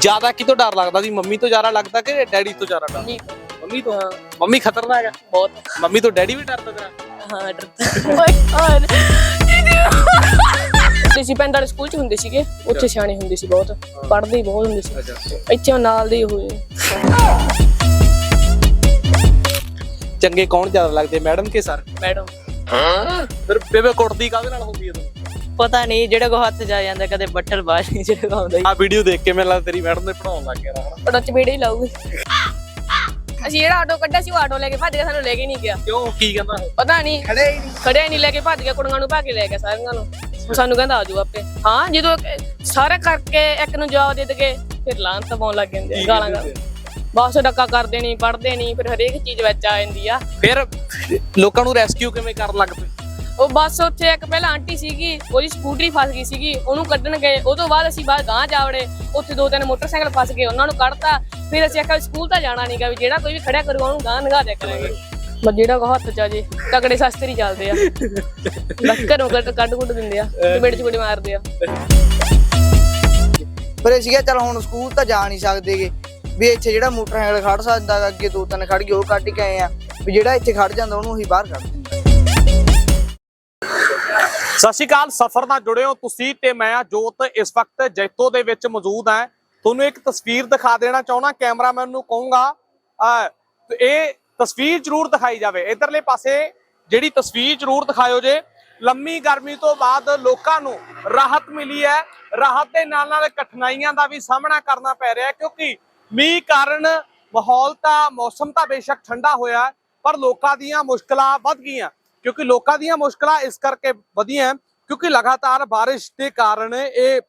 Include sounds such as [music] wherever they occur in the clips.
ਜ਼ਿਆਦਾ ਕਿਤੋਂ ਡਰ ਲੱਗਦਾ ਸੀ? ਮੰਮੀ ਤੋਂ ਜ਼ਿਆਦਾ ਲੱਗਦਾ ਕਿ ਡੈਡੀ ਤੋਂ ਜ਼ਿਆਦਾ ਡਰ? ਨਹੀਂ ਮੰਮੀ ਤੋਂ ਮੰਮੀ ਖਤਰਨਾਕ ਹੈ ਬਹੁਤ। ਮੰਮੀ ਤੋਂ ਡੈਡੀ ਵੀ ਡਰਦਾ ਤੇਰਾ ਹਾਂ ਡਰਦਾ। ਓਏ ਔਰ ਤੇ ਸੀ ਪਿੰਡ ਵਾਲੇ ਸਕੂਲ ਚ ਹੁੰਦੇ ਸੀਗੇ। ਉੱਥੇ ਸਿਆਣੇ ਹੁੰਦੇ ਸੀ ਬਹੁਤ। ਪੜ੍ਹਦੇ ਹੀ ਬਹੁਤ ਹੁੰਦੇ ਸੀ। ਇੱਥੇ ਨਾਲ ਦੇ ਹੀ ਹੋਏ। ਚੰਗੇ ਕੌਣ ਜ਼ਿਆਦਾ ਲੱਗਦੇ? ਮੈਡਮ ਕੇ ਸਰ? ਮੈਡਮ। ਫਿਰ ਬੇਬੇ ਕੁੱਟਦੀ ਕਾਹਦੇ ਨਾਲ ਹੁੰਦੀ ਹੈ ਤੂੰ? ਪਤਾ ਨਹੀਂ ਜਿਹੜਾ ਕੋ ਹੱਥ ਜਾ ਜਾਂਦਾ ਕਦੇ ਬੱਠਲ ਬਾਸ਼ ਨਹੀਂ ਜਿਹੜਾ ਕੋ ਆਉਂਦਾ ਆ ਵੀਡੀਓ ਦੇਖ ਕੇ ਮੈਨੂੰ ਤੇਰੀ ਮੈਡਮ ਨੇ ਪੜਾਉਣ ਲੱਗ ਗਿਆ ਨਾ ਪੜਾ ਚਪੇੜੇ ਹੀ ਲਾਊਗੀ। ਅਸੀਂ ਜਿਹੜਾ ਆਟੋ ਕੱਢਿਆ ਸੀ ਉਹ ਆਟੋ ਲੈ ਕੇ ਭੱਜ ਗਿਆ ਸਾਨੂੰ ਲੈ ਕੇ ਨਹੀਂ ਗਿਆ। ਕਿਉਂ ਕੀ ਕਹਿੰਦਾ ਉਹ? ਪਤਾ ਨਹੀਂ। ਖੜੇ ਖੜਿਆ ਨਹੀਂ ਲੈ ਕੇ ਭੱਜ ਗਿਆ ਕੁੜੀਆਂ ਨੂੰ ਭਾ ਕੇ ਲੈ ਗਿਆ ਸਾਰਿਆਂ ਨੂੰ। ਹੁਣ ਸਾਨੂੰ ਕਹਿੰਦਾ ਆਜੋ ਆਪੇ। ਹਾਂ ਜਦੋਂ ਇੱਕ- ਸਾਰਾ ਕਰਕੇ ਇੱਕ ਨੂੰ ਜਵਾਬ ਦੇ ਦਗੇ ਫਿਰ ਲਾਂ ਪਾਉਣ ਲੱਗ ਜਾਂਦੇ ਆ, ਗਾਲਾਂ ਗਾਲਾਂ। ਬਸ ਡੱਕਾ ਕਰਦੇ ਨਹੀਂ ਪੜਦੇ ਨਹੀਂ ਫਿਰ ਹਰੇਕ ਚੀਜ਼ ਵਿੱਚ ਆ ਜਾਂਦੀ ਆ। ਫਿਰ ਲੋਕਾਂ ਨੂੰ ਰੈਸਕਿਊ ਕਿਵੇਂ ਕਰਨ ਲੱਗ ਪਏ? ਉਹ ਬੱਸ ਉੱਥੇ ਇੱਕ ਪਹਿਲਾਂ ਆਂਟੀ ਸੀਗੀ, ਉਹਦੀ ਸਕੂਟਰੀ ਫਸ ਗਈ ਸੀਗੀ, ਉਹਨੂੰ ਕੱਢਣ ਗਏ। ਉਹ ਤੋਂ ਬਾਅਦ ਅਸੀਂ ਬਾਹਰ ਗਾਂ ਜਾਵੜੇ। ਉੱਥੇ ਦੋ ਤਿੰਨ ਮੋਟਰਸਾਈਕਲ ਫਸ ਗਏ, ਉਹਨਾਂ ਨੂੰ ਕੱਢਤਾ। ਫਿਰ ਅਸੀਂ ਆਖਿਆ ਵੀ ਸਕੂਲ ਤਾਂ ਜਾਣਾ ਨਹੀਂਗਾ ਵੀ, ਜਿਹੜਾ ਕੋਈ ਵੀ ਖੜਿਆ ਕਰੂਗਾ, ਉਹਨੂੰ ਗਾਂ ਨਗਾ ਦਿਆ ਕਰਾਂਗੇ। ਬਸ ਜਿਹੜਾ ਕੋ ਹੱਥ ਚ ਆ ਜੇ, ਤਕੜੇ ਸ਼ਸਤਰ ਚੱਲਦੇ ਆ। ਬਸ ਘਰੋਂ ਕੱਢ ਕੱਢ ਕੁੱਟ ਦਿੰਦੇ ਆ, ਚਪੇੜ ਚਪੇੜ ਮਾਰਦੇ ਆ। ਪਰ ਅਸੀਂ ਕਿਹਾ ਚਲ ਹੁਣ ਸਕੂਲ ਤਾਂ ਜਾ ਨਹੀਂ ਸਕਦੇਗੇ। ਵੀ ਇੱਥੇ ਜਿਹੜਾ ਮੋਟਰਸਾਈਕਲ ਖੜ ਸਕਦਾ ਅੱਗੇ ਦੋ ਤਿੰਨ ਖੜ ਗਏ, ਉਹ ਕੱਢ ਕੇ ਆਏ ਆ। ਵੀ ਜਿਹੜਾ ਇੱਥੇ ਖੜ ਜਾਂਦਾ, ਉਹਨੂੰ ਅਸੀਂ ਬਾਹਰ ਕੱਢ ਸਤਿ ਸ਼੍ਰੀ ਅਕਾਲ, ਸਫਰ ਨਾਲ ਜੁੜੇ ਹੋ ਤੁਸੀਂ ਤੇ ਮੈਂ ਆ ਜੋਤ। ਇਸ ਵਕਤ ਜੈਤੋ ਦੇ ਵਿੱਚ ਮੌਜੂਦ ਹਾਂ। ਤੁਹਾਨੂੰ ਇੱਕ ਤਸਵੀਰ ਦਿਖਾ ਦੇਣਾ ਚਾਹੁੰਦਾ, ਕੈਮਰਾਮੈਨ ਨੂੰ ਕਹੂੰਗਾ ਇਹ ਤਸਵੀਰ ਜ਼ਰੂਰ ਦਿਖਾਈ ਜਾਵੇ। ਇਧਰਲੇ ਪਾਸੇ ਜਿਹੜੀ ਤਸਵੀਰ ਜ਼ਰੂਰ ਦਿਖਾਇਓ ਜੇ। ਲੰਮੀ ਗਰਮੀ ਤੋਂ ਬਾਅਦ ਲੋਕਾਂ ਨੂੰ ਰਾਹਤ ਮਿਲੀ ਹੈ। ਰਾਹਤ ਦੇ ਨਾਲ ਨਾਲ ਕਠਿਨਾਈਆਂ ਦਾ ਵੀ ਸਾਹਮਣਾ ਕਰਨਾ ਪੈ ਰਿਹਾ ਕਿਉਂਕਿ ਮੀਂਹ ਕਾਰਨ ਮਾਹੌਲ ਤਾਂ, ਮੌਸਮ ਤਾਂ ਬੇਸ਼ੱਕ ਠੰਡਾ ਹੋਇਆ ਪਰ ਲੋਕਾਂ ਦੀਆਂ ਮੁਸ਼ਕਲਾਂ ਵੱਧ ਗਈਆਂ। ਕਿਉਂਕਿ ਲੋਕਾਂ ਦੀਆਂ ਮੁਸ਼ਕਲਾਂ ਇਸ ਕਰਕੇ ਵਧੀਆਂ ਕਿਉਂਕਿ ਲਗਾਤਾਰ ਬਾਰਿਸ਼ ਦੇ ਕਾਰਨ ਇਹ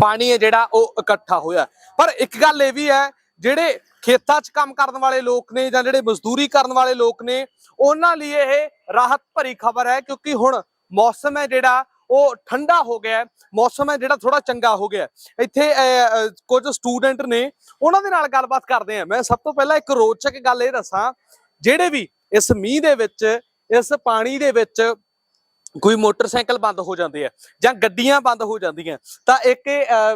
ਪਾਣੀ ਹੈ ਜਿਹੜਾ ਉਹ ਇਕੱਠਾ ਹੋਇਆ ਪਰ ਇੱਕ ਗੱਲ ਇਹ ਵੀ ਹੈ, ਜਿਹੜੇ ਖੇਤਾਂ 'ਚ ਕੰਮ ਕਰਨ ਵਾਲੇ ਲੋਕ ਨੇ ਜਾਂ ਜਿਹੜੇ ਮਜ਼ਦੂਰੀ ਕਰਨ ਵਾਲੇ ਲੋਕ ਨੇ, ਉਹਨਾਂ ਲਈ ਇਹ ਰਾਹਤ ਭਰੀ ਖਬਰ ਹੈ, ਕਿਉਂਕਿ ਹੁਣ ਮੌਸਮ ਹੈ ਜਿਹੜਾ ਉਹ ਠੰਡਾ ਹੋ ਗਿਆ ਮੌਸਮ ਹੈ ਜਿਹੜਾ ਥੋੜਾ ਚੰਗਾ ਹੋ ਗਿਆ ਇੱਥੇ ਕੁਝ ਸਟੂਡੈਂਟ ਨੇ, ਉਹਨਾਂ ਦੇ ਨਾਲ ਗੱਲਬਾਤ ਕਰਦੇ ਆ ਮੈਂ ਸਭ ਤੋਂ ਪਹਿਲਾਂ ਇੱਕ ਰੋਚਕ ਗੱਲ ਇਹ ਦੱਸਾਂ, ਜਿਹੜੇ ਵੀ ਇਸ ਮੀਂਹ ਦੇ ਵਿੱਚ ਇਸ ਪਾਣੀ ਦੇ ਵਿੱਚ ਕੋਈ ਮੋਟਰਸਾਈਕਲ ਬੰਦ ਹੋ ਜਾਂਦੇ ਆ ਜਾਂ ਗੱਡੀਆਂ ਬੰਦ ਹੋ ਜਾਂਦੀਆਂ। ਤਾਂ ਇੱਕ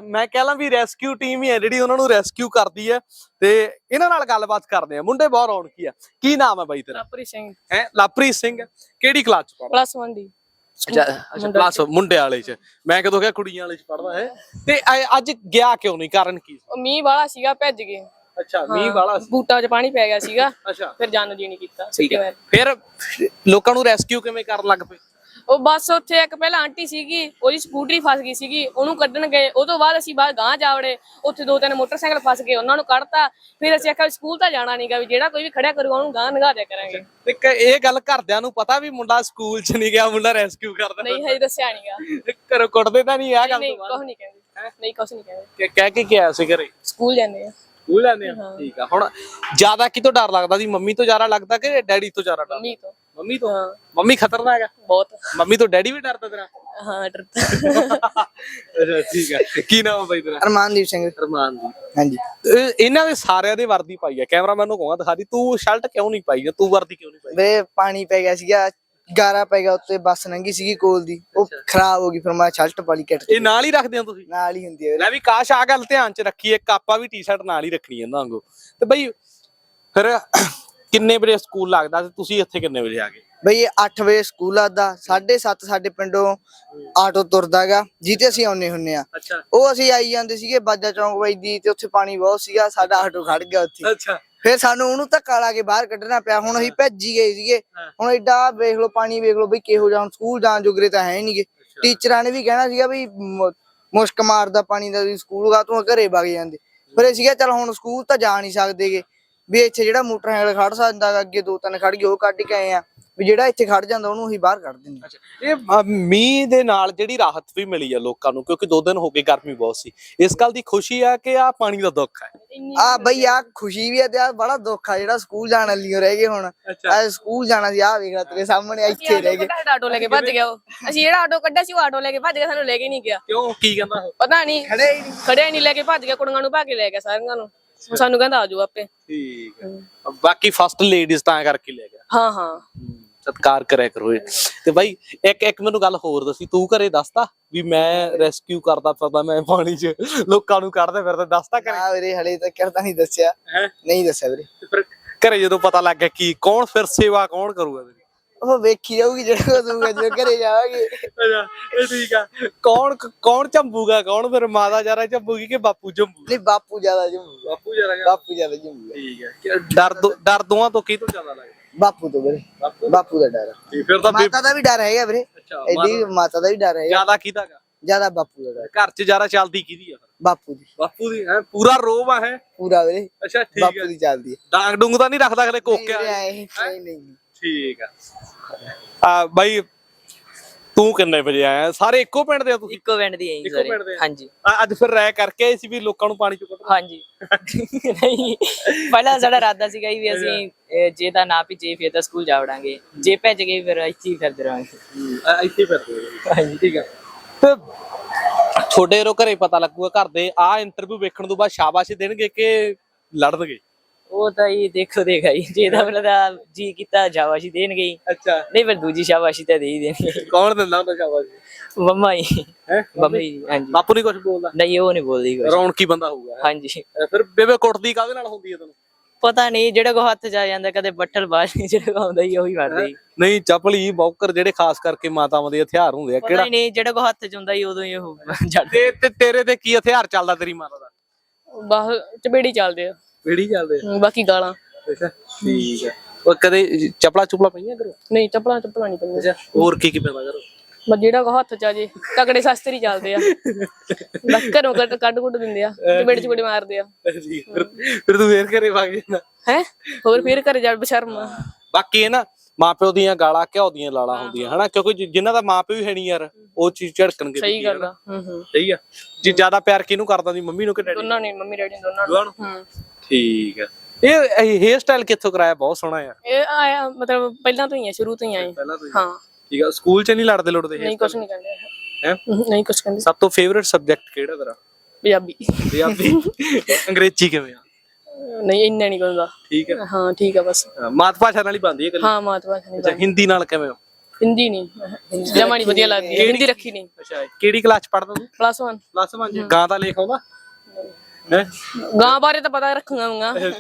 ਮੈਂ ਕਹਿ ਲਾਂ ਵੀ ਰੈਸਕਿਊ ਟੀਮ ਹੀ ਹੈ ਜਿਹੜੀ ਉਹਨਾਂ ਨੂੰ ਰੈਸਕਿਊ ਕਰਦੀ ਹੈ ਤੇ ਇਹਨਾਂ ਨਾਲ ਗੱਲਬਾਤ ਕਰਦੇ ਆ। ਮੁੰਡੇ ਬਹੁਤ ਰੌਣਕੀ ਆ। ਕੀ ਨਾਮ ਹੈ ਬਾਈ ਤੇਰਾ? ਲਾਪਰੀ ਸਿੰਘ। ਹੈ? ਲਵਪ੍ਰੀਤ ਸਿੰਘ। ਕਿਹੜੀ ਕਲਾਸ ਚ ਪੜ੍ਹਦਾ? ਪਲੱਸ 1 ਦੀ। ਅੱਛਾ ਪਲੱਸ ਮੁੰਡੇ ਵਾਲੇ ਚ। ਮੈਂ ਕਦੋਂ ਕਿਹਾ ਕੁੜੀਆਂ ਵਾਲੇ ਚ ਪੜ੍ਹਦਾ ਹੈ? ਤੇ ਅੱਜ ਗਿਆ ਕਿਉਂ ਨਹੀਂ? ਕਾਰਨ ਕੀ ਮੀਂਹ ਵਾਲਾ ਸੀਗਾ ਭੱਜ ਗਏ। ਅੱਛਾ ਮੀਂਹ ਵਾਲਾ ਸੀ। ਬੂਟਾਂ 'ਚ ਪਾਣੀ ਪੈ ਗਿਆ ਸੀਗਾ ਅੱਛਾ। ਫਿਰ ਜਾਨ ਜੀ ਨਹੀਂ ਕੀਤਾ ਠੀਕ ਹੈ। ਫਿਰ ਲੋਕਾਂ ਨੂੰ ਰੈਸਕਿਊ ਕਿਵੇਂ ਕਰਨ ਲੱਗ ਪਏ? ਉਹ ਬੱਸ ਉੱਥੇ ਇੱਕ ਪਹਿਲਾਂ ਆਂਟੀ ਸੀਗੀ ਉਹਦੀ ਸਕੂਟਰੀ ਫਸ ਗਈ ਸੀਗੀ ਉਹਨੂੰ ਕੱਢਣ ਗਏ। ਉਹ ਤੋਂ ਬਾਅਦ ਅਸੀਂ ਬਾਹਰ ਗਾਂ ਜਾਵੜੇ ਉੱਥੇ ਦੋ ਤਿੰਨ ਮੋਟਰਸਾਈਕਲ ਫਸ ਗਏ ਉਹਨਾਂ ਨੂੰ ਕੱਢਤਾ। ਫਿਰ ਅਸੀਂ ਆਖਿਆ ਸਕੂਲ ਤਾਂ ਜਾਣਾ ਨਹੀਂਗਾ ਵੀ ਜਿਹੜਾ ਕੋਈ ਵੀ ਖੜਿਆ ਕਰੂਗਾ ਉਹਨੂੰ ਗਾਂ ਨਗਾ ਦਿਆ ਕਰਾਂਗੇ। ਤੇ ਇਹ ਗੱਲ ਘਰਦਿਆਂ ਨੂੰ ਪਤਾ ਵੀ ਮੁੰਡਾ ਸਕੂਲ ਚ ਨਹੀਂ ਗਿਆ ਮੁੰਡਾ ਰੈਸਕਿਊ ਕਰਦਾ। ਨਹੀਂ ਹਜੇ ਦੱਸਿਆ ਨਹੀਂਗਾ ਘਰੋਂ ਕੁੱਟਦੇ ਤਾਂ ਨਹੀਂ ਆ ਗੱਲ ਨਹੀਂ ਤੋਂ ਕੁਝ ਨਹੀਂ ਕਹਿੰਦੇ। ਨਹੀਂ ਕੁਝ ਨਹੀਂ ਕਹਿੰਦੇ। ਕਿ ਕਹਿ ਕੇ ਗਿਆ ਸੀ ਘਰੇ? ਸਕੂਲ ਜਾਂਦੇ ਆ। ਸਕੂਲ ਜਾਂਦੇ ਆ? ਠੀਕ ਆ। ਹੁਣ ਜ਼ਿਆਦਾ ਕਿਤੋਂ ਡਰ ਲੱਗਦਾ? ਸੀ ਮੰਮੀ ਤੋਂ ਜ਼ਿਆਦਾ ਲੱਗਦਾ ਕਿ ਡੈਡੀ ਤੋਂ ਜ਼ਿਆਦਾ ਡਰ ਮੰਮੀ ਤੋਂ। ਮੰਮੀ ਤੋਂ? ਮੰਮੀ ਖਤਰਨਾਕ ਹੈ ਬਹੁਤ। ਮੰਮੀ ਤੋਂ ਡੈਡੀ ਵੀ ਡਰਦਾ ਤੇਰਾ? ਹਾਂ ਡਰਦਾ। ਅੱਛਾ ਠੀਕ ਹੈ ਕੀ ਨਾਮ ਹੈ ਬਾਈ ਤੇਰਾ? ਅਰਮਾਨਦੀਪ ਸਿੰਘ। ਅਰਮਾਨ ਜੀ ਹਾਂਜੀ। ਇਹ- ਇਹਨਾਂ ਦੇ ਸਾਰਿਆਂ ਦੇ ਵਰਦੀ ਪਾਈ ਹੈ ਕੈਮਰਾਮੈਨ ਨੂੰ ਕਹਾਂ ਦਿਖਾ ਦੀ ਤੂੰ ਸ਼ਰਟ ਕਿਉਂ ਨਹੀਂ ਪਾਈ ਜਾਂ ਤੂੰ ਵਰਦੀ ਕਿਉਂ ਨਹੀਂ ਪਾਈ? ਵੇ ਪਾਣੀ ਪੈ ਗਿਆ ਸੀਗਾ ਗਾਰਾ ਪੈ ਗਿਆ ਉੱਤੇ ਬੱਸ ਲੰਘੀ ਸੀਗੀ ਕੋਲ ਦੀ। ਉਹ ਖਰਾਬ ਹੋ ਗਈ ਫਿਰ ਮੈਂ ਸ਼ਰਟ ਪਾਲੀ ਕੱਟ ਇਹ ਨਾਲ ਹੀ ਰੱਖਦੇ ਹੋ ਤੁਸੀਂ? ਨਾਲ ਹੀ ਹੁੰਦੀ ਹੈ। ਲੈ ਵੀ ਕਾਸ਼ ਆ ਗੱਲ ਧਿਆਨ ਚ ਰੱਖੀਏ ਕਾਪਾ ਵੀ ਟੀ-ਸ਼ਰਟ ਨਾਲ ਹੀ ਰੱਖਣੀ ਇਹਨਾਂ ਵਾਂਗੂ। ਤੇ ਬਈ ਫਿਰ [coughs] ਕਿੰਨੇ ਵਜੇ ਸਕੂਲ ਲੱਗਦਾ ਤੇ ਤੁਸੀਂ ਇੱਥੇ ਕਿੰਨੇ ਵਜੇ ਆ ਗਏ? ਬਈ ਇਹ 8 ਵਜੇ ਸਕੂਲ ਆਦਾ 7:30 ਸਾਡੇ ਪਿੰਡੋਂ ਆਟੋ ਤੁਰਦਾਗਾ ਜਿੱਤੇ ਅਸੀਂ ਆਉਨੇ ਹੁੰਨੇ ਆ ਉਹ ਅਸੀਂ ਆਈ ਜਾਂਦੇ ਸੀਗੇ ਬਾਜਾ ਚੌਂਕ ਬਾਈ ਦੀ ਤੇ ਉੱਥੇ ਪਾਣੀ ਬਹੁਤ ਸੀਗਾ ਸਾਡਾ ਆਟੋ ਖੜ ਗਿਆ ਉੱਥੇ। ਅੱਛਾ। ਫਿਰ ਸਾਨੂੰ ਉਹਨੂੰ ਧੱਕਾ ਲਾ ਕੇ ਬਾਹਰ ਕੱਢਣਾ ਪਿਆ। ਹੁਣ ਅਸੀਂ ਭੱਜੀ ਗਏ ਸੀਗੇ। ਹੁਣ ਐਡਾ ਵੇਖ ਲਓ ਪਾਣੀ ਵੇਖ ਲਓ ਬਈ ਕਿਹੋ ਜਿਹਾ ਹੁਣ ਸਕੂਲ ਜਾਣ ਜੋਗਰੇ ਤਾਂ ਹੈ ਨਹੀਂਗੇ ਟੀਚਰਾਂ ਨੇ ਵੀ ਕਹਿਣਾ ਸੀਗਾ ਵੀ ਮ- ਮੁਸ਼ਕ ਮਾਰਦਾ ਪਾਣੀ ਦਾ ਵੀ ਸਕੂਲ ਗਾ ਤੂੰ ਘਰੇ ਵਗ ਜਾਂਦੇ। ਫਿਰ ਇਹ ਸੀਗਾ ਚਲ ਹੁਣ ਸਕੂਲ ਤਾਂ ਜਾ ਨਹੀਂ ਸਕਦੇਗੇ ਵੀ ਇੱਥੇ ਜਿਹੜਾ ਮੋਟਰਸਾਈਕਲ ਖੜ ਸਕਦਾ ਅੱਗੇ ਦੋ ਤਿੰਨ ਖੜ ਗਏ ਉਹ ਕੱਢ ਕੇ ਆਏ ਆ। ਵੀ ਜਿਹੜਾ ਇੱਥੇ ਖੜ ਜਾਂਦਾ ਉਹਨੂੰ ਅਸੀਂ ਬਾਹਰ ਕੱਢ ਦਿੰਦੇ ਅੱਛਾ ਇਹ ਅ, ਮੀਂਹ ਦੇ ਨਾਲ ਜਿਹੜੀ ਰਾਹਤ ਵੀ ਮਿਲੀ ਆ ਲੋਕਾਂ ਨੂੰ ਕਿਉਂਕਿ ਦੋ ਦਿਨ ਹੋ ਗਏ ਗਰਮੀ ਬਹੁਤ ਸੀ। ਇਸ ਗੱਲ ਦੀ ਖੁਸ਼ੀ ਆ ਕਿ ਆ ਪਾਣੀ ਦਾ ਦੁੱਖ ਹੈ ਆ ਬਈ ਆ ਖੁਸ਼ੀ ਵੀ ਆ ਤੇ ਆ ਬੜਾ ਦੁੱਖ ਆ ਜਿਹੜਾ ਸਕੂਲ ਜਾਣ ਵਾਲੀ ਰਹਿ ਗਏ ਹੁਣ। ਆ ਸਕੂਲ ਜਾਣਾ ਸੀ ਆ ਵੇਖ ਲੈ ਤੇਰੇ ਸਾਹਮਣੇ ਇੱਥੇ ਰਹਿ ਗਏ। ਸਾਡਾ ਆਟੋ ਲੈ ਕੇ ਭੱਜ ਗਿਆ ਉਹ। ਅਸੀਂ ਜਿਹੜਾ ਆਟੋ ਕੱਢਿਆ ਸੀ ਉਹ ਆਟੋ ਲੈ ਕੇ ਭੱਜ ਗਿਆ ਸਾਨੂੰ ਲੈ ਕੇ ਨਹੀਂ ਗਿਆ। ਕਿਉਂ ਕੀ ਕਹਿੰਦਾ ਉਹ? ਪਤਾ ਨਹੀਂ। ਖੜੇ ਹੀ ਨਹੀਂ। ਖੜਿਆ ਹੀ ਨਹੀਂ ਲੈ ਕੇ ਭੱਜ ਗਿਆ ਕੁੜੀਆਂ ਨੂੰ ਭਾ ਕੇ ਲੈ ਗਿਆ ਸਾਰਿਆਂ ਨੂੰ। ਹੁਣ ਸਾਨੂੰ ਕਹਿੰਦਾ ਆਜੋ ਆਪੇ। ਠੀਕ ਹੈ ਬਾਕੀ ਫਸਟ ਲੇਡੀਜ਼ ਤਾਂ ਕਰਕੇ ਲੈ ਗਿਆ। ਹਾਂ। ਹਾਂ। ਸਤਿਕਾਰ ਕਰਿਆ ਕਰੋ। ਤੇ ਬਾਈ ਇੱਕ ਇੱਕ ਮੈਨੂੰ ਗੱਲ ਹੋਰ ਦੱਸੀ ਤੂੰ ਘਰੇ ਦੱਸਤਾ ਵੀ ਮੈਂ ਰੈਸਕਿਊ ਕਰਦਾ ਫਿਰਦਾ ਮੈਂ ਪਾਣੀ 'ਚ ਲੋਕਾਂ ਨੂੰ ਕੱਢਦਾ ਫਿਰਦਾ ਦੱਸਦਾ ਘਰੇ? ਹਾਂ ਵੀਰੇ ਹਲੇ ਤੱਕ ਕਰਤਾ ਨਹੀਂ ਦੱਸਿਆ। ਨਹੀਂ ਦੱਸਿਆ ਵੀਰੇ। ਘਰੇ ਜਦੋਂ ਪਤਾ ਲੱਗ ਗਿਆ ਕੀ ਕੌਣ ਫਿਰ ਸੇਵਾ ਕੌਣ ਕਰੂਗਾ ਤੇਰੀ ਉਹ ਵੇਖੀ ਜਾਊਗੀ ਜਿਹੜਾ ਹੋਊਗਾ ਜਦੋਂ ਘਰੇ ਜਾਵਾਂਗੇ। ਅੱਛਾ ਇਹ ਠੀਕ ਆ। ਕੌਣ ਕੌਣ ਝੰਬੂਗਾ ਕੌਣ ਫਿਰ ਮਾਤਾ ਜਾਰਾ ਝੰਬੂਗੀ ਕਿ ਬਾਪੂ ਝੰਬੂ? ਨਹੀਂ ਬਾਪੂ ਜ਼ਿਆਦਾ ਜੰਮੂਗਾ ਬਾਪੂ ਜਾਰਾ ਬਾਪੂ ਜ਼ਿਆਦਾ ਜੰਮੂਗਾ ਠੀਕ ਹੈ ਡਰ ਦੋ- ਡਰ ਦੋਵਾਂ ਤੋਂ ਕੀ ਤੋਂ ਜ਼ਿਆਦਾ ਲੱਗਦਾ? ਬਾਪੂ ਤੋਂ ਵੀਰੇ। ਬਾਪੂ? ਦਾ ਡਰ ਆ। ਠੀਕ ਫਿਰ ਤਾਂ ਮਾਤਾ ਦਾ ਵੀ ਡਰ ਹੈਗਾ ਵੀਰੇ। ਅੱਛਾ ਐਡੀ ਮਾਤਾ ਦਾ। ਵੀ ਡਰ ਹੈਗਾ। ਜ਼ਿਆਦਾ ਕਿਹਦਾਗਾ ਜ਼ਿਆਦਾ ਬਾਪੂ ਦਾ ਡਰ। ਘਰ 'ਚ ਜ਼ਿਆਦਾ ਚੱਲਦੀ ਕਿਹਦੀ ਆ ਫਿਰ? ਬਾਪੂ ਦੀ। ਬਾਪੂ ਦੀ ਹੈ? ਪੂਰਾ ਰੋਬ ਆ ਹੈ? ਪੂਰਾ ਵੀਰੇ। ਅੱਛਾ ਠੀਕ ਬਾਪੂ ਹੈ ਦੀ ਚੱਲਦੀ ਹੈ ਡਾਂਗ ਡੂੰਗ ਤਾਂ ਨਹੀਂ ਰੱਖਦਾ ਕਦੇ ਕੋਕਿਆ ਨਹੀਂ ਵੀਰੇ, ਨਹੀਂ ਨਹੀਂ। ਨਹੀਂ। ਠੀਕ ਆ। ਆ ਬਾਈ ਤੂੰ ਕਿੰਨੇ ਵਜੇ ਆਇਆ? ਸਾਰੇ ਇੱਕੋ ਪਿੰਡ ਦੇ ਆ ਤੁਸੀਂ? ਇੱਕੋ ਪਿੰਡ ਦੀ ਹੈ ਜੀ ਇੱਕੋ ਸਾਰੇ। ਪਿੰਡ ਦੇ ਆ? ਹਾਂਜੀ। ਅੱਜ ਫਿਰ ਰਾਇ ਕਰਕੇ ਆਏ ਸੀ ਵੀ ਲੋਕਾਂ ਨੂੰ ਪਾਣੀ ਚੋਂ ਕੱਢਣਾ? ਹਾਂਜੀ। ਨਹੀਂ ਪਹਿਲਾਂ ਸਾਡਾ ਇਰਾਦਾ ਸੀਗਾ ਜੀ ਵੀ ਅਸੀਂ ਅਹ, ਜੇ ਤਾਂ ਨਾ ਭੇਜੇ ਫਿਰ ਤਾਂ ਸਕੂਲ ਜਾ ਵੜਾਂਗੇ। ਜੇ ਭੇਜ ਗਏ ਫਿਰ ਇੱਥੇ ਹੀ ਫਿਰਦੇ ਰਹਾਂਗੇ। ਆ, ਇੱਥੇ ਫਿਰਦੇ ਹਾਂਜੀ। ਠੀਕ ਆ। ਤੇ ਛੋਡੇ ਰੋ ਘਰੇ ਪਤਾ ਲੱਗੂਗਾ ਘਰ ਦੇ ਆ ਇੰਟਰਵਿਊ ਵੇਖਣ ਤੋਂ ਬਾਅਦ ਸ਼ਾਬਾਸ਼ ਦੇਣਗੇ ਕਿ ਲੜਨਗੇ? ਉਹ ਤਾਂ ਜੀ ਦੇਖੋ ਦੇਖਾ ਜੀ। ਜੇ ਤਾਂ ਪਹਿਲਾਂ ਤਾਂ ਜੀ ਕੀਤਾ ਸ਼ਾਬਾਸ਼ੀ ਦੇਣਗੇ। ਅੱਛਾ। ਨਹੀਂ ਫਿਰ ਦੂਜੀ ਸ਼ਾਬਾਸ਼ੀ ਤਾਂ ਦੇ ਹੀ ਦੇਣਗੇ ਕੌਣ ਦਿੰਦਾ ਹੁੰਦਾ ਸ਼ਾਬਾਸ਼? ਮੰਮਾ ਹੀ ਹੈ? ਮੰਮੀ ਜੀ, ਹਾਂਜੀ। ਬਾਪੂ ਨਹੀਂ ਕੁਝ ਬੋਲਦਾ? ਨਹੀਂ ਉਹ ਨਹੀਂ ਬੋਲਦੀ ਕੁਝ ਰੌਣਕੀ ਬੰਦਾ ਹੋਊਗਾ? ਹਾਂਜੀ। ਫਿਰ ਬੇਬੇ ਕੁੱਟਦੀ ਕਾਹਦੇ ਨਾਲ ਹੁੰਦੀ ਹੈ ਤੈਨੂੰ? ਪਤਾ ਨਹੀਂ ਜਿਹੜਾ ਕੋ ਹੱਥ ਆ ਜਾਂਦਾ ਕਦੇ ਬੱਠਲ ਬਾਜ ਜਿਹੜਾ ਕੋ ਆਉਂਦਾ ਹੀ ਉਹੀ ਜੀ। ਨਹੀਂ ਚਪਲੀ ਬੌਕਰ ਜਿਹੜੇ ਖਾਸ ਕਰਕੇ ਮਾਤਾਵਾਂ ਦੇ ਹਥਿਆਰ ਹੁੰਦੇ ਆ ਕਿਹੜਾ? ਨਹੀਂ ਜਿਹੜਾ ਕੋ ਹੱਥ ਚ ਹੁੰਦਾ ਹੀ ਉਦੋਂ ਹੀ ਉਹ ਤੇ ਤੇਰੇ ਤੇ ਕੀ ਹਥਿਆਰ ਚੱਲਦਾ ਤੇਰੀ ਮਾਤਾ ਦਾ? ਬਾਹ ਚਪੇੜੀ ਚੱਲਦੇ ਆ। ਕਿਹੜੀ ਚੱਲਦੇ ਹਮ, ਬਾਕੀ ਗਾਲਾਂ। ਅੱਛਾ ਠੀਕ ਹੈ ਉਹ ਕਦੇ ਚਪਲਾ ਚੁਪਲਾ ਪਈਆਂ ਕਰੋ ਨਹੀਂ ਚਪਲਾਂ ਚਪਲਾਂ ਨਹੀਂ ਪਈਆਂ। ਅੱਛਾ ਹੋਰ ਕੀ ਕੀ ਪੈਦਾ ਕਰੋ ਬਸ ਜਿਹੜਾ ਕੋ ਹੱਥ ਚ ਆ ਜੇ ਤਕੜੇ ਸ਼ਸਤਰੀ ਚੱਲਦੇ ਆ। ਬਸ ਘਰੋਂ ਕੱਢ ਕੱਢ ਕੁੱਟ ਦਿੰਦੇ ਆ ਚਪੇੜੀ ਚਪੇੜੀ ਮਾਰਦੇ ਆ। ਜੀ ਫਿਰ ਫਿਰ ਤੂੰ ਫੇਰ ਘਰੇ ਵਗ ਜਾਣਾ। ਹੈ? ਹੋਰ ਫਿਰ ਘਰੇ ਜਾ ਬਸ਼ਰਮ ਬਾਕੀ ਇਹ ਨਾ ਮਾਪਿਓ ਦੀਆਂ ਗਾਲਾਂ ਘਿਓ ਦੀਆਂ ਲਾਲਾਂ ਹੁੰਦੀਆਂ ਹਨਾ? ਕਿਉਂਕਿ ਜਿ- ਜਿਨ੍ਹਾਂ ਦਾ ਮਾਪਿਓ ਹੀ ਹੈ ਨਹੀਂ ਯਾਰ ਉਹ ਚੀਜ਼ ਝੜਕਣਗੇ ਸਹੀ ਗੱਲ ਆ ਹੂੰ ਹੂੰ। ਸਹੀ ਆ। ਜੀ ਜ਼ਿਆਦਾ ਪਿਆਰ ਕਿਹਨੂੰ ਕਰਦਾ ਦੀ ਮੰਮੀ ਨੂੰ ਕਿ ਡੈਡੀ ਦੋਨਾਂ ਨੇ ਮੰਮੀ ਡੈਡੀ ਨੇ ਦੋਨਾਂ ਨੂੰ? ਹੂੰ। ਠੀਕ ਹੈ ਇਹ ਹੇਅਰ ਸਟਾਈਲ ਕਿੱਥੋਂ ਕਰਾਇਆ? ਬਹੁਤ ਸੋਹਣਾ ਯਾਰ ਇਹ ਆਇਆ ਮਤਲਬ ਪਹਿਲਾਂ ਤੋਂ ਹੀ ਆ ਸ਼ੁਰੂ ਤੋਂ ਹੀ ਆਏ ਪਹਿਲਾਂ ਤੋਂ ਹੀ ਹਾਂ। ਠੀਕ ਆ ਸਕੂਲ 'ਚ ਨਹੀਂ ਲੜਦੇ ਲੁੜਦੇ ਨਹੀਂ ਕੁਛ ਨਹੀਂ ਕਹਿੰਦੇ ਹੈ? ਨਹੀਂ ਕੁਛ ਕਹਿੰਦੇ ਸਭ ਤੋਂ ਫੇਵਰਿਟ ਸਬਜੈਕਟ ਕਿਹੜਾ ਤੇਰਾ? ਪੰਜਾਬੀ। ਪੰਜਾਬੀ। ਅੰਗਰੇਜ਼ੀ ਕਿਵੇਂ ਆ? ਨਹੀਂ ਇੰਨਾ ਨਹੀਂ ਕਹਿੰਦਾ ਠੀਕ ਹੈ ਹਾਂ ਠੀਕ ਆ ਬਸ। ਮਾਤ ਭਾਸ਼ਾ ਨਾਲ ਹੀ ਬੰਦੀ ਹੈ ਗੱਲ ਹਾਂ ਮਾਤਵਾ ਨਹੀਂ ਅੱਛਾ ਹਿੰਦੀ ਨਾਲ ਕਿਵੇਂ ਹੋ? ਹਿੰਦੀ ਨਹੀਂ। ਜਮਾ ਨਹੀਂ ਵਧੀਆ ਲੱਗਦੀ ਹੈ, ਹਿੰਦੀ ਰੱਖੀ ਨਹੀਂ। ਅੱਛਾ ਕਿਹੜੀ ਕਲਾਸ ਚ ਪੜਦਾ ਤੂੰ? ਪਲੱਸ 1 ਪਲੱਸ 1 ਚ। ਗਾਂ ਦਾ ਲੇਖ ਆਉਂਦਾ? ਹੈ? ਗਾਂ ਬਾਰੇ ਤਾਂ ਪਤਾ ਰੱਖੂਗਾ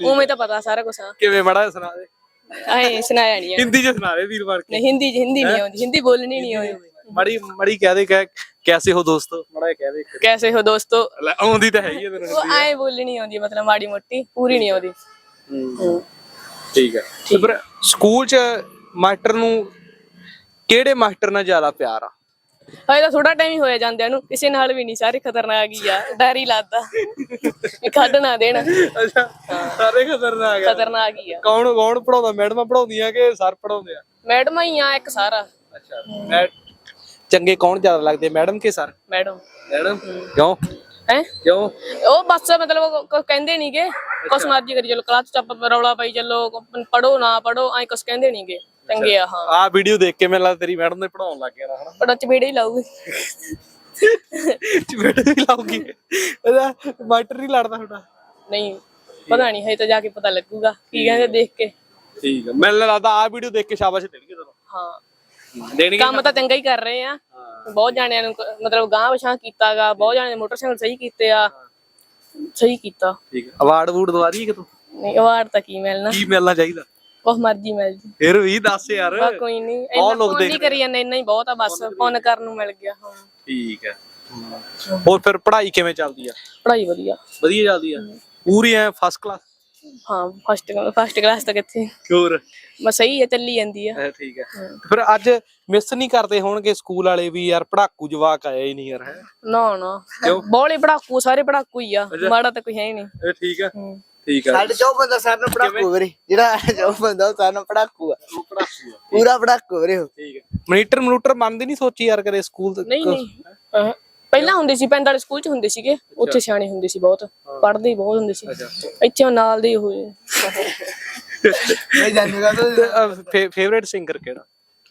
ਉਵੇਂ ਤਾਂ ਪਤਾ ਸਾਰਾ ਕੁਝ ਕਿਵੇਂ ਮੜਾ ਸੁਣਾ ਦੇ। ਐ ਸੁਣਾਇਆ ਨਹੀਂ। ਹਿੰਦੀ ਚ ਸੁਣਾ ਦੇ ਵੀਰ ਕੇ। ਨਹੀਂ ਹਿੰਦੀ ਹਿੰਦੀ ਨਹੀਂ ਆਉਂਦੀ ਹਿੰਦੀ ਬੋਲਣੀ ਨਹੀਂ ਆਉਂਦੀ। ਮੜੀ ਮੜੀ ਕਹਿ ਦੇ ਕਿ ਕੈਸੇ ਹੋ ਦੋਸਤੋ? ਮੜਾ ਕਹਿ ਦੇ ਕੈਸੇ ਹੋ ਦੋਸਤੋ? ਆਉਂਦੀ ਤਾਂ ਹੈ ਹੀ ਤੈਨੂੰ ਉਹ ਐ ਬੋਲਣੀ ਆਉਂਦੀ ਮਤਲਬ ਮਾੜੀ ਮੋਟੀ ਪੂਰੀ ਨਹੀਂ ਆਉਂਦੀ। ਠੀਕ ਹੈ ਫਿਰ ਸਕੂਲ ਚ ਮਾਸਟਰ ਨੂੰ ਕਿਹੜੇ ਮਾਸਟਰ ਨਾਲ ਜ਼ਿਆਦਾ ਪਿਆਰ ਆ? ਹਜੇ ਤਾਂ ਥੋੜਾ ਟਾਈਮ ਹੀ ਹੋਇਆ ਜਾਂਦਿਆਂ ਨੂੰ ਕਿਸੇ ਨਾਲ ਵੀ ਨਹੀਂ ਸਾਰੇ ਖਤਰਨਾਕ ਹੀ ਆ ਡਰ ਹੀ ਲੱਗਦਾ। ਇਹ ਕੱਢ ਨਾ ਦੇਣ। ਅੱਛਾ ਸਾਰੇ ਖਤਰਨਾਕ ਆ। ਖਤਰਨਾਕ ਹੀ ਆ। ਕੌਣ ਕੌਣ ਪੜਾਉਂਦਾ ਮੈਡਮਾਂ ਪੜਾਉਂਦੀਆਂ ਕਿ ਸਰ ਪੜਾਉਂਦੇ ਆ? ਮੈਡਮ ਹੀ ਆ ਇੱਕ ਸਾਰਾ ਅੱਛਾ ਮੈਂ ਚੰਗੇ ਕੌਣ ਜ਼ਿਆਦਾ ਲੱਗਦੇ ਮੈਡਮ ਕੇ ਸਰ? ਮੈਡਮ। ਮੈਡਮ ਕਿਉਂ? ਹੈ? ਕਿਉਂ? ਉਹ ਬਸ ਮਤਲਬ ਕੁਛ ਕਹਿੰਦੇ ਨਹੀਂਗੇ ਕੁਛ ਮਰਜ਼ੀ ਕਰੀ ਚਲੋ ਕਲਾਸ ਚ ਆਪਾਂ ਰੌਲਾ ਪਾਈ ਚੱਲੋ ਪੜੋ ਨਾ ਪੜੋ ਐ ਕੁਛ ਕਹਿੰਦੇ ਨਹੀਂਗੇ ਚੰਗੇ ਆ ਹਾਂ। ਆ ਵੀਡੀਓ ਦੇਖ ਕੇ ਮੈਨੂੰ ਲੱਗਦਾ ਤੇਰੀ ਮੈਡਮ ਨੇ ਪੜਾਉਣ ਲੱਗ ਗਿਆ ਹਨਾ? ਪੜਾ ਚਪੇੜੇ ਹੀ ਲਾਊਗੀ। ਚਪੇੜ ਵੀ ਲਾਉਗੀ ਇਹਦਾ ਮਾਸਟਰ ਨਹੀਂ ਲੜਦਾ ਤੁਹਾਡਾ? ਨਹੀਂ ਪਤਾ ਨਹੀਂ ਹੈ ਤਾਂ ਜਾ ਕੇ ਪਤਾ ਲੱਗੂਗਾ। ਕੀ ਕਹਿੰਦੇ ਦੇਖ ਕੇ। ਠੀਕ ਹੈ ਮੈਨੂੰ ਲੱਗਦਾ ਆ ਵੀਡੀਓ ਦੇਖ ਕੇ ਸ਼ਾਬਾਸ਼ ਦੇਣਗੇ ਤੈਨੂੰ। ਹਾਂ। ਦੇਣਗੇ ਕੰਮ ਤਾਂ ਚੰਗਾ ਹੀ ਕਰ ਰਹੇ ਆ। ਬਹੁਤ ਜਾਣਿਆਂ ਨੂੰ ਮਤਲਬ ਗਾਂਹ ਵਛਾਂ ਕੀਤਾਗਾ ਬਹੁਤ ਜਾਣਿਆਂ ਨੇ ਮੋਟਰਸਾਈਕਲ ਸਹੀ ਕੀਤੇ ਆ। ਸਹੀ ਕੀਤਾ। ਠੀਕ ਹੈ ਅਵਾਰਡ ਵੂਡ ਦਵਾ ਰਹੀ ਹੈ ਕਿ ਤੂੰ? ਨਹੀਂ ਅਵਾਰਡ ਤਾਂ ਕੀ ਮਿਲਣਾ। ਕੀ ਮਿਲਣਾ ਚਾਹੀਦਾ? ਕੁਛ ਮਰਜ਼ੀ ਮਿਲ ਜੀ। ਫਿਰ ਵੀ ਦੱਸ ਯਾਰ। ਬਸ ਕੋਈ ਨਹੀਂ ਬਹੁਤ ਇੰਨਾ ਲੋਕ ਫੋਨ ਨਹੀਂ ਕਰੀ ਜਾਂਦੇ ਇੰਨਾ ਹੀ ਬਹੁਤ ਆ ਬਸ ਫੋਨ ਕਰਨ ਨੂੰ ਮਿਲ ਗਿਆ ਹਾਂ। ਠੀਕ ਹੈ। ਹੋਰ ਫਿਰ ਪੜ੍ਹਾਈ ਕਿਵੇਂ ਚੱਲਦੀ ਆ? ਪੜਾਈ ਵਧੀਆ। ਵਧੀਆ ਚੱਲਦੀ ਆ? ਪੂਰੀ ਐ ਫਸਟ ਕਲਾਸ ਹਾਂ ਫਸਟ ਫਸਟ ਕਲਾਸ ਤੱਕ ਇੱਥੇ। ਹੋਰ? ਬਸ ਸਹੀ ਹੈ ਚੱਲੀ ਜਾਂਦੀ ਆ। ਠੀਕ ਹੈ। ਫਿਰ ਅੱਜ ਮਿਸ ਨਹੀਂ ਕਰਦੇ ਹੋਣਗੇ ਸਕੂਲ ਵਾਲੇ ਵੀ ਯਾਰ ਪੜਾਕੂ ਜਵਾਕ ਆਇਆ ਹੀ ਨਹੀਂ ਯਾਰ ਹੈ। ਨਾ ਨਾ। ਬੋਲੇ ਪੜਾਕੂ ਸਾਰੇ ਪੜਾਕੂ ਹੀ ਆ ਮਾੜਾ ਤਾਂ ਕੋਈ ਹੈ ਹੀ ਨਹੀਂ ਇਹ ਠੀਕ ਹੈ ਹੂੰ। ਠੀਕ ਹੈ ਸਾਡੇ ਚੌ ਬੰਦਾ ਸਰ ਨੂੰ ਪੜਾਕੂ ਵੀਰੇ। ਜਿਹੜਾ ਚੌ ਬੰਦਾ ਉਹ ਸਰ ਨੂੰ ਪੜਾਕੂ ਆ। ਪੜਾਕੂ ਆ। ਪੂਰਾ ਪੜਾਕੂ ਵੀਰੇ ਉਹ। ਠੀਕ ਹੈ ਮਨੀਟਰ ਮਨੂਟਰ ਮੰਨਦੇ ਨਹੀਂ ਸੋਚੀ ਯਾਰ ਕਰੇ ਸਕੂਲ ਤੇ ਨਹੀਂ ਨਹੀਂ। ਪਹਿਲਾਂ ਹੁੰਦੇ ਸੀ ਪਿੰਡ ਵਾਲੇ ਸਕੂਲ ਚ ਹੁੰਦੇ ਸੀਗੇ। ਉੱਥੇ ਸਿਆਣੇ ਹੁੰਦੇ ਸੀ ਬਹੁਤ। ਪੜ੍ਹਦੇ ਬਹੁਤ ਹੁੰਦੇ ਸੀ। ਇੱਥੇ ਨਾਲ ਦੇ ਹੀ ਹੋਏ ਮੈਂ ਜਾਣੂਗਾ ਤੂੰ ਫੇਵਰੇਟ ਸਿੰਗਰ ਕਿਹੜਾ?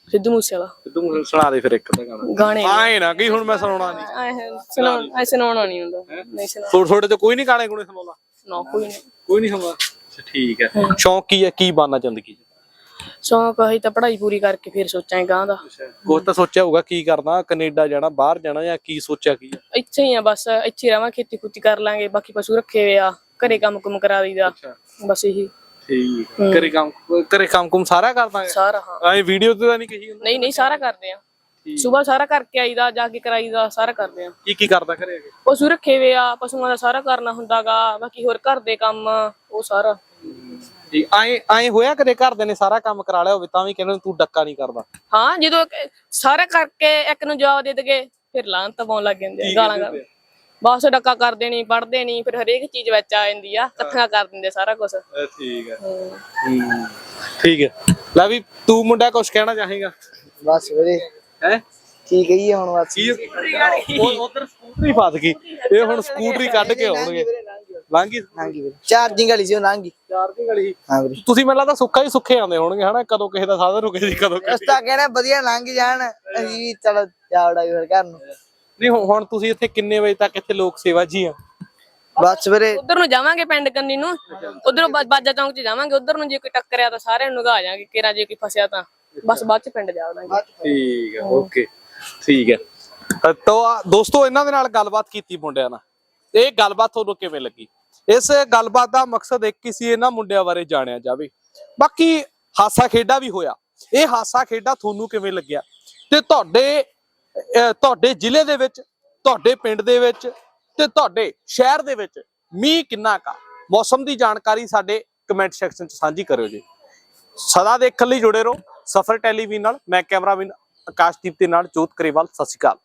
ਸਿੱਧੂ ਮੂਸੇ ਵਾਲਾ ਤੂੰ ਸੁਣਾ ਦੇ ਫਿਰ ਇੱਕ ਦਾ ਗਾਣਾ। ਗਾਣੇ। ਆਏ ਨਾ ਕਿ ਹੁਣ ਮੈਂ ਸੁਣਾਉਣਾ ਨਹੀਂ ਆਏ ਸੁਣਾਉਣਾ ਨਹੀਂ ਹੁੰਦਾ। ਨਹੀਂ ਸੁਣਾ। ਥੋੜੇ ਥੋੜੇ ਤੇ ਕੋਈ ਨਹੀਂ ਗਾਣੇ ਗੁਣੇ ਸੁਣਾਉਂਦਾ। ਨਾ ਕੋਈ ਨਹੀਂ ਕੋਈ ਨਹੀਂ ਸੁਣਦਾ ਅੱਛਾ ਠੀਕ ਹੈ। ਸ਼ੌਂਕ ਕੀ ਹੈ? ਕੀ ਬਣਨਾ ਜ਼ਿੰਦਗੀ 'ਚ? ਸ਼ੌਂਕ ਅਸੀਂ ਤਾਂ ਪੜ੍ਹਾਈ ਪੂਰੀ ਕਰਕੇ ਫਿਰ ਸੋਚਾਂਗੇ ਗਾਂ ਦਾ। ਕੁਝ ਤਾਂ ਸੋਚਿਆ ਹੋਊਗਾ ਕੀ ਕਰਨਾ ਕੈਨੇਡਾ ਜਾਣਾ ਬਾਹਰ ਜਾਣਾ ਜਾਂ ਕੀ ਸੋਚਿਆ ਕੀ ਆ ਇੱਥੇ ਹੀ ਆ ਬਸ ਇੱਥੇ ਹੀ ਰਵਾਂ ਖੇਤੀ ਖੁੱਤੀ ਕਰ ਲਾਂਗੇ ਬਾਕੀ ਪਸ਼ੂ ਰੱਖੇ ਹੋਏ ਆ ਘਰੇ ਕੰਮ ਕੁਮ ਕਰਾ ਬਸ ਇਹੀ। ਠੀਕ ਘਰੇ ਕੰਮ ਘਰੇ ਕੰਮ ਕੁਮ ਸਾਰਾ ਕਰ ਦਾਂਗੇ? ਸਾਰਾ ਹਾਂ। ਐ ਵੀਡੀਓ ਤੇ ਤਾਂ ਨਹੀਂ ਕਹੀ ਹੁੰਦਾ। ਨਹੀਂ ਨਹੀਂ ਸਾਰਾ ਕਰਦੇ ਆ। ਸਵੇਰ ਸਾਰਾ ਕਰਕੇ ਆਈਦਾ ਜਾ ਕੇ ਕਰਾਈਦਾ ਸਾਰਾ ਕਰਦੇ ਆ। ਕੀ ਕੀ ਕਰਦਾ ਘਰੇ ਆ ਕੇ? ਪਸ਼ੂ ਰੱਖੇ ਹੋਏ ਆ ਪਸ਼ੂਆਂ ਦਾ ਸਾਰਾ ਕਰਨਾ ਹੁੰਦਾਗਾ ਬਾਕੀ ਹੋਰ ਘਰ ਦੇ ਕੰਮ ਉਹ ਸਾਰਾ। ਜੀ ਐ ਐ ਹੋਇਆ ਕਦੇ ਘਰਦੇ ਨੇ ਸਾਰਾ ਕੰਮ ਕਰਾ ਲਿਆ ਹੋਵੇ ਤਾਂ ਵੀ ਕਹਿੰਦੇ ਤੂੰ ਡੱਕਾ ਨਹੀਂ ਕਰਦਾ? ਹਾਂ ਜਦੋਂ ਇੱਕ- ਸਾਰਾ ਕਰਕੇ ਇੱਕ ਨੂੰ ਜਵਾਬ ਦੇ ਦਗੇ ਫਿਰ ਲਾਂ ਪਾਉਣ ਲੱਗ ਜਾਂਦੇ ਆ, ਗਾਲਾਂ ਕਰ ਬਸ ਡੱਕਾ ਕਰਦੇ ਨਹੀਂ ਪੜਦੇ ਨਹੀਂ ਫਿਰ ਹਰੇਕ ਚੀਜ਼ ਵਿੱਚ ਆ ਜਾਂਦੀ ਆ ਇਕੱਠੀਆਂ ਕਰ ਦਿੰਦੇ ਸਾਰਾ ਕੁਝ ਠੀਕ ਹੈ। ਠੀਕ ਹੈ ਲੈ ਵੀ ਤੂੰ ਮੁੰਡਾ ਕੁਝ ਕਹਿਣਾ ਚਾਹੇਗਾ? ਬਸ ਵੀਰੇ ਹੈ? ਕੀ ਕਹੀਏ ਹੁਣ ਬਸ। ਕੀ ਉਹ ਉਧਰ ਸਕੂਟਰੀ ਫਸ ਗਈ। ਇਹ ਹੁਣ ਸਕੂਟਰੀ ਕੱਢ ਕੇ ਆਉਣਗੇ। ਲਾਂਗੀ ਹਾਂਜੀ ਵੀਰੇ। ਚਾਰਜਿੰਗ ਵਾਲੀ ਸੀ ਉਹ ਲੰਘ। ਗਈ ਚਾਰ ਦੀ ਗਲੀ ਹਾਂ ਵੀਰੇ। ਤੁਸੀਂ ਮੈਨੂੰ ਲੱਗਦਾ ਸੁੱਕਾ ਹੀ ਸੁੱਕੇ ਆਉਂਦੇ ਹੋਣਗੇ ਹਨਾ? ਕਦੋਂ ਕਿਸੇ ਦਾ ਸਾਧਨ ਰੁਕੇ ਸੀ ਕਦੋਂ ਕਿਸੇ ਰਸਤਾ ਕਹਿੰਦਾ ਵਧੀਆ ਲੰਘ ਜਾਣ। ਅਸੀਂ ਵੀ ਚਲੋ ਜਾਵੜਾ ਫਿਰ ਘਰ ਨੂੰ। ਨਹੀਂ ਹੁਣ- ਤੁਸੀਂ ਇੱਥੇ ਕਿੰਨੇ ਵਜੇ ਤੱਕ ਇੱਥੇ ਲੋਕ ਸੇਵਾ ਜੀ ਆ? ਬਸ ਵੀਰੇ। ਉਧਰ ਨੂੰ ਜਾਵਾਂਗੇ ਪਿੰਡ ਕੰਨੀ ਨੂੰ। ਉਧਰੋਂ ਬਾਜਾ ਚੌਂਕ 'ਚ ਜਾਵਾਂਗੇ। ਉਧਰ ਨੂੰ ਜੇ ਕੋਈ ਟੱਕਰਿਆ ਤਾਂ ਸਾਰਿਆਂ ਨੂੰ ਗਾ ਜਾਾਂਗੇ ਕਿਰਾ ਜੇ ਕੋਈ ਫਸਿਆ ਤਾਂ। ਬਸ ਬਾਅਦ 'ਚ ਪਿੰਡ ਜਾਵਾਂਗੇ ਠੀਕ ਹੈ ਓਕੇ। ਠੀਕ ਹੈ ਤੋ ਆ, ਦੋਸਤੋ ਇਹਨਾਂ ਦੇ ਨਾਲ ਗੱਲਬਾਤ ਕੀਤੀ ਮੁੰਡਿਆਂ ਨਾਲ। ਇਹ ਗੱਲਬਾਤ ਤੁਹਾਨੂੰ ਕਿਵੇਂ ਲੱਗੀ? ਇਸ ਗੱਲਬਾਤ ਦਾ ਮਕਸਦ ਇੱਕ ਹੀ ਸੀ ਇਹਨਾਂ ਮੁੰਡਿਆਂ ਬਾਰੇ ਜਾਣਿਆ ਜਾਵੇ। ਬਾਕੀ ਹਾਸਾ ਖੇਡਾ ਵੀ ਹੋਇਆ। ਇਹ ਹਾਸਾ ਖੇਡਾ ਤੁਹਾਨੂੰ ਕਿਵੇਂ ਲੱਗਿਆ? ਤੇ ਤੁਹਾਡੇ ਤੁਹਾਡੇ ਜ਼ਿਲ੍ਹੇ ਦੇ ਵਿੱਚ ਤੁਹਾਡੇ ਪਿੰਡ ਦੇ ਵਿੱਚ ਤੇ ਤੁਹਾਡੇ ਸ਼ਹਿਰ ਦੇ ਵਿੱਚ ਮੀਂਹ ਕਿੰਨਾ ਕਾ ਮੌਸਮ ਦੀ ਜਾਣਕਾਰੀ ਸਾਡੇ ਕਮੈਂਟ ਸੈਕਸ਼ਨ 'ਚ ਸਾਂਝੀ ਕਰਿਓ ਜੀ। ਸਦਾ ਦੇਖਣ ਲਈ ਜੁੜੇ ਰਹੋ। ਸਫਰ ਟੈਲੀਵਿਜ਼ਨ ਨਾਲ ਮੈਂ ਕੈਮਰਾਮੈਨ ਆਕਾਸ਼ਦੀਪ ਦੇ ਨਾਲ ਜੋਤ ਕਰੇਵਾਲ ਸਤਿ ਸ਼੍ਰੀ ਅਕਾਲ।